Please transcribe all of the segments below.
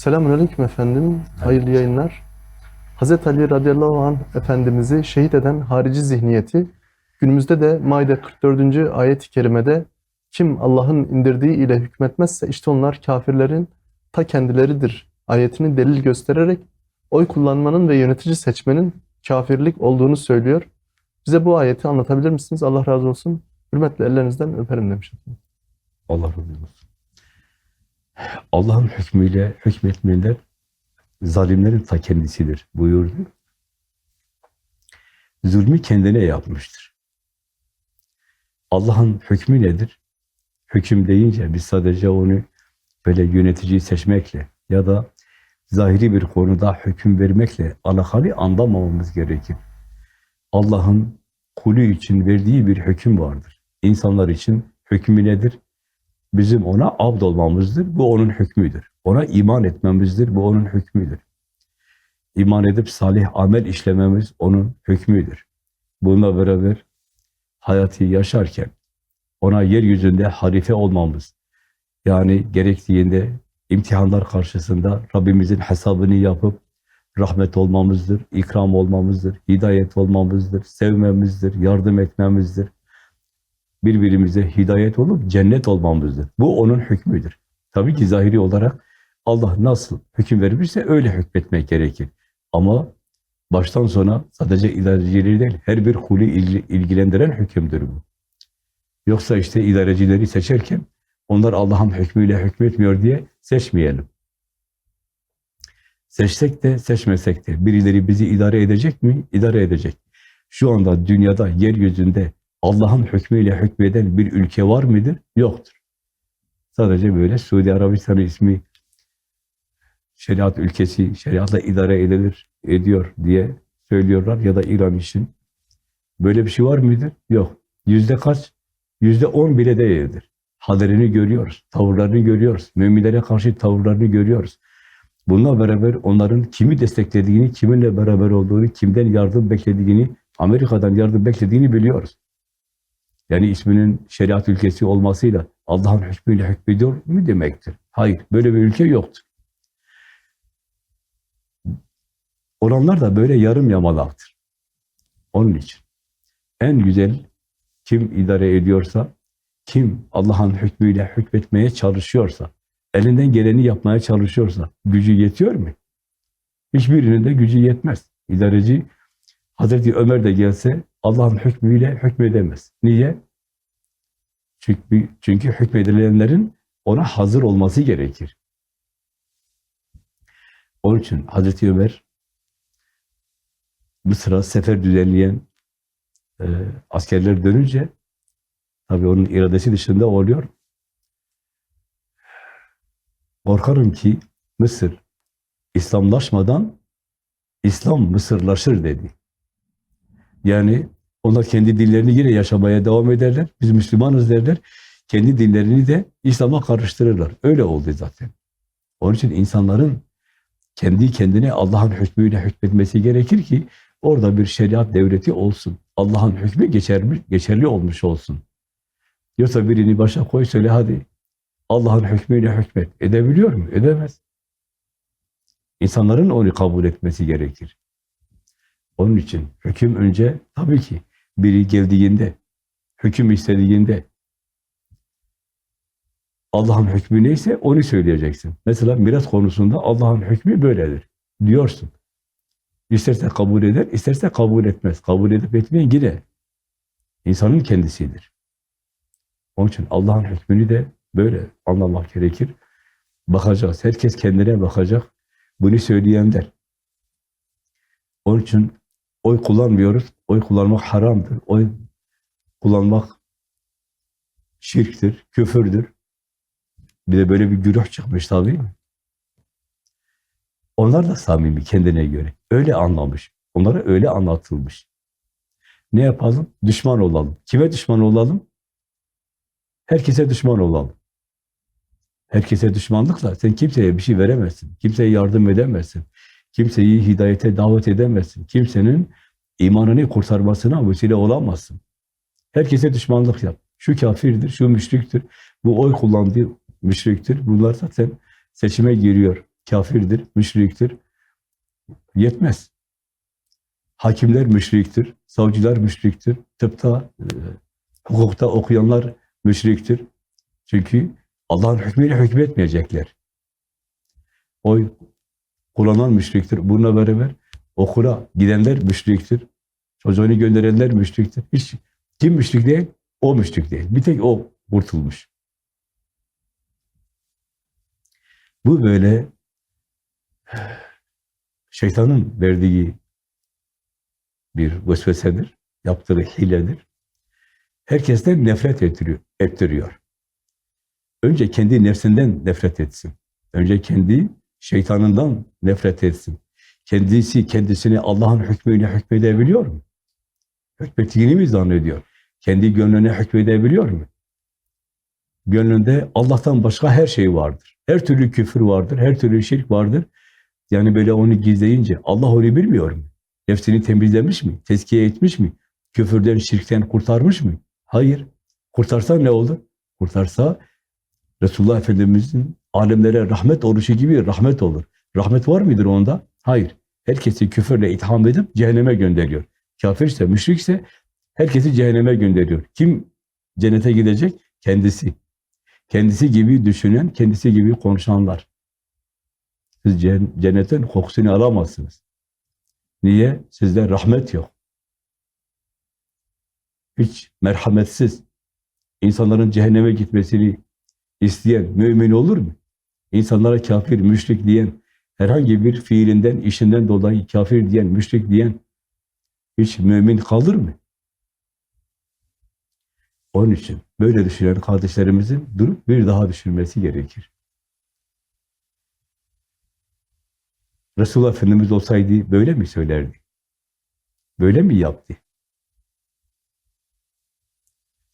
Selamünaleyküm efendim. Hayırlı yayınlar. Hazreti Ali radıyallahu anh efendimizi şehit eden harici zihniyeti günümüzde de Maide 44. ayet-i kerimede kim Allah'ın indirdiği ile hükmetmezse işte onlar kafirlerin ta kendileridir ayetini delil göstererek oy kullanmanın ve yönetici seçmenin kafirlik olduğunu söylüyor. Bize bu ayeti anlatabilir misiniz? Allah razı olsun. Hürmetle ellerinizden öperim demiş. Allah razı olsun. Allah'ın hükmüyle hükmetmeyenler zalimlerin ta kendisidir buyurdu. Zulmü kendine yapmıştır. Allah'ın hükmü nedir? Hüküm deyince biz sadece onu böyle yöneticiyi seçmekle ya da zahiri bir konuda hüküm vermekle alakalı anlamamamız gerekir. Allah'ın kulü için verdiği bir hüküm vardır. İnsanlar için hükmü nedir? Bizim ona abd olmamızdır. Bu onun hükmüdür. Ona iman etmemizdir. Bu onun hükmüdür. İman edip salih amel işlememiz onun hükmüdür. Bununla beraber hayatı yaşarken ona yeryüzünde halife olmamız, yani gerektiğinde imtihanlar karşısında Rabbimizin hesabını yapıp rahmet olmamızdır, ikram olmamızdır, hidayet olmamızdır, sevmemizdir, yardım etmemizdir birbirimize hidayet olup cennet olmamızdır. Bu onun hükmüdür. Tabii ki zahiri olarak Allah nasıl hüküm vermişse öyle hükmetmek gerekir. Ama baştan sona sadece idarecileri değil, her bir kulü ilgilendiren hükümdür bu. Yoksa işte idarecileri seçerken onlar Allah'ın hükmüyle hükmetmiyor diye seçmeyelim. Seçsek de seçmesek de birileri bizi idare edecek mi? İdare edecek. Şu anda dünyada, yeryüzünde Allah'ın hükmüyle hükmeden bir ülke var mıdır? Yoktur. Sadece böyle Suudi Arabistan'ın ismi şeriat ülkesi, şeriatla idare edilir, ediyor diye söylüyorlar ya da İran için. Böyle bir şey var mıdır? Yok. Yüzde kaç? Yüzde on bile değildir. Hallerini görüyoruz, tavırlarını görüyoruz, müminlere karşı tavırlarını görüyoruz. Bununla beraber onların kimi desteklediğini, kiminle beraber olduğunu, kimden yardım beklediğini, Amerika'dan yardım beklediğini biliyoruz. Yani isminin şeriat ülkesi olmasıyla Allah'ın hükmüyle hükmediyor mu demektir? Hayır, böyle bir ülke yoktur. Olanlar da böyle yarım yamalaktır. Onun için en güzel kim idare ediyorsa, kim Allah'ın hükmüyle hükmetmeye çalışıyorsa, elinden geleni yapmaya çalışıyorsa gücü yetiyor mu? Hiçbirinin de gücü yetmez. İdareci Hazreti Ömer de gelse Allah'ın hükmüyle hükmedemez. Niye? Çünkü, çünkü hükmedilenlerin ona hazır olması gerekir. Onun için Hazreti Ömer Mısır'a sefer düzenleyen e, askerler dönünce tabi onun iradesi dışında oluyor. Korkarım ki Mısır İslamlaşmadan İslam Mısırlaşır dedi. Yani onlar kendi dillerini yine yaşamaya devam ederler. Biz Müslümanız derler. Kendi dillerini de İslam'a karıştırırlar. Öyle oldu zaten. Onun için insanların kendi kendine Allah'ın hükmüyle hükmetmesi gerekir ki orada bir şeriat devleti olsun. Allah'ın hükmü geçerli, geçerli olmuş olsun. Yoksa birini başa koy söyle hadi Allah'ın hükmüyle hükmet. Edebiliyor mu? Edemez. İnsanların onu kabul etmesi gerekir. Onun için hüküm önce tabii ki biri geldiğinde, hüküm istediğinde Allah'ın hükmü neyse onu söyleyeceksin. Mesela miras konusunda Allah'ın hükmü böyledir diyorsun. İsterse kabul eder, isterse kabul etmez. Kabul edip etmeyen yine insanın kendisidir. Onun için Allah'ın hükmünü de böyle anlamak gerekir. Bakacağız. Herkes kendine bakacak. Bunu söyleyenler. Onun için oy kullanmıyoruz. Oy kullanmak haramdır. Oy kullanmak şirktir, küfürdür. Bir de böyle bir güruh çıkmış tabii. Onlar da samimi kendine göre. Öyle anlamış. Onlara öyle anlatılmış. Ne yapalım? Düşman olalım. Kime düşman olalım? Herkese düşman olalım. Herkese düşmanlıkla sen kimseye bir şey veremezsin. Kimseye yardım edemezsin. Kimseyi hidayete davet edemezsin. Kimsenin imanını kurtarmasına vesile olamazsın. Herkese düşmanlık yap. Şu kafirdir, şu müşriktir, bu oy kullandığı müşriktir. Bunlar zaten seçime giriyor. kafirdir, müşriktir. Yetmez. Hakimler müşriktir, savcılar müşriktir, tıpta, e, hukukta okuyanlar müşriktir. Çünkü Allah'ın hükmüyle hükmetmeyecekler. Oy kullanan müşriktir. Bununla beraber okula gidenler müşriktir. Çocuğunu gönderenler müşriktir. Hiç kim müşrik değil? O müşrik değil. Bir tek o kurtulmuş. Bu böyle şeytanın verdiği bir vesvesedir, yaptığı hiledir. Herkesten nefret ettiriyor, ettiriyor. Önce kendi nefsinden nefret etsin. Önce kendi şeytanından nefret etsin. Kendisi kendisini Allah'ın hükmüyle hükmedebiliyor mu? Hükmettiğini mi zannediyor? Kendi gönlüne hükmedebiliyor mu? Gönlünde Allah'tan başka her şey vardır. Her türlü küfür vardır, her türlü şirk vardır. Yani böyle onu gizleyince Allah onu bilmiyor mu? Nefsini temizlemiş mi? Tezkiye etmiş mi? Küfürden, şirkten kurtarmış mı? Hayır. Kurtarsa ne olur? Kurtarsa Resulullah Efendimiz'in alemlere rahmet oluşu gibi rahmet olur. Rahmet var mıdır onda? Hayır. Herkesi küfürle itham edip cehenneme gönderiyor. Kafirse, müşrikse herkesi cehenneme gönderiyor. Kim cennete gidecek? Kendisi. Kendisi gibi düşünen, kendisi gibi konuşanlar. Siz cen- cennetin kokusunu alamazsınız. Niye? Sizde rahmet yok. Hiç merhametsiz, insanların cehenneme gitmesini isteyen mümin olur mu? İnsanlara kafir, müşrik diyen, herhangi bir fiilinden, işinden dolayı kafir diyen, müşrik diyen hiç mümin kalır mı? Onun için böyle düşünen kardeşlerimizin durup bir daha düşünmesi gerekir. Resulullah Efendimiz olsaydı böyle mi söylerdi? Böyle mi yaptı?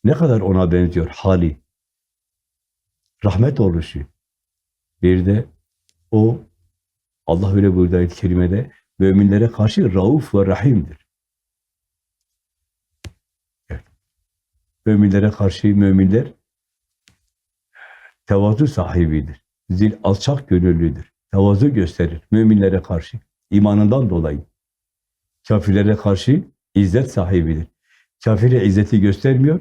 Ne kadar ona benziyor hali? Rahmet oluşu. Bir de o Allah öyle buyurdu ayet-i kerimede müminlere karşı rauf ve rahimdir. Evet. Müminlere karşı müminler tevazu sahibidir. Zil alçak gönüllüdür. Tevazu gösterir müminlere karşı. imanından dolayı. Kafirlere karşı izzet sahibidir. Kafire izzeti göstermiyor,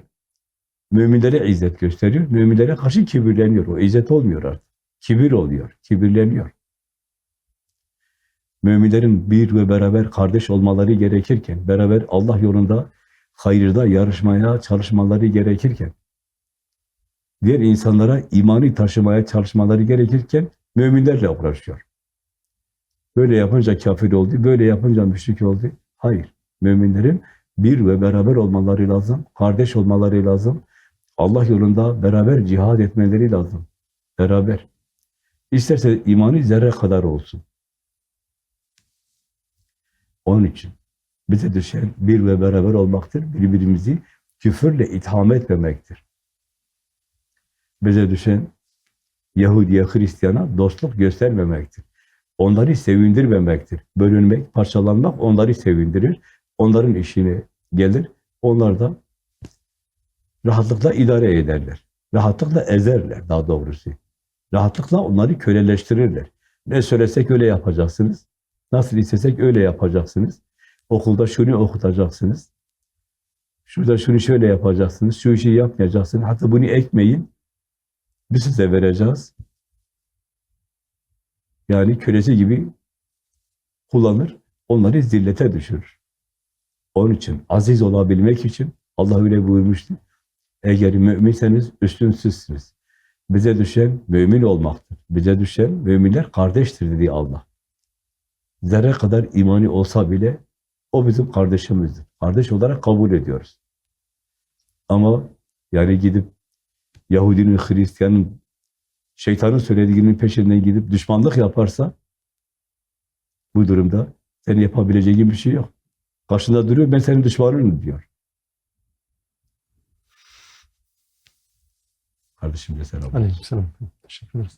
müminlere izzet gösteriyor. Müminlere karşı kibirleniyor. O izzet olmuyor artık. Kibir oluyor, kibirleniyor. Müminlerin bir ve beraber kardeş olmaları gerekirken, beraber Allah yolunda hayırda yarışmaya çalışmaları gerekirken, diğer insanlara imanı taşımaya çalışmaları gerekirken müminlerle uğraşıyor. Böyle yapınca kafir oldu, böyle yapınca müşrik oldu. Hayır. Müminlerin bir ve beraber olmaları lazım, kardeş olmaları lazım. Allah yolunda beraber cihad etmeleri lazım. Beraber. İsterse imanı zerre kadar olsun. Onun için bize düşen bir ve beraber olmaktır. Birbirimizi küfürle itham etmemektir. Bize düşen Yahudiye, Hristiyana dostluk göstermemektir. Onları sevindirmemektir. Bölünmek, parçalanmak onları sevindirir. Onların işine gelir. Onlar da rahatlıkla idare ederler. Rahatlıkla ezerler daha doğrusu. Rahatlıkla onları köleleştirirler. Ne söylesek öyle yapacaksınız. Nasıl istesek öyle yapacaksınız. Okulda şunu okutacaksınız. Şurada şunu şöyle yapacaksınız. Şu işi yapmayacaksınız. Hatta bunu ekmeyin. Biz size vereceğiz. Yani kölesi gibi kullanır. Onları zillete düşürür. Onun için aziz olabilmek için Allah öyle buyurmuştu. Eğer müminseniz üstünsüzsünüz. Bize düşen mümin olmaktır. Bize düşen müminler kardeştir dedi Allah. Zerre kadar imani olsa bile o bizim kardeşimizdir. Kardeş olarak kabul ediyoruz. Ama yani gidip Yahudinin, Hristiyanın, şeytanın söylediğinin peşinden gidip düşmanlık yaparsa bu durumda senin yapabileceğin bir şey yok. Karşında duruyor, ben senin düşmanınım diyor. Kardeşim de selam. Aleykümselam. Teşekkür ederiz.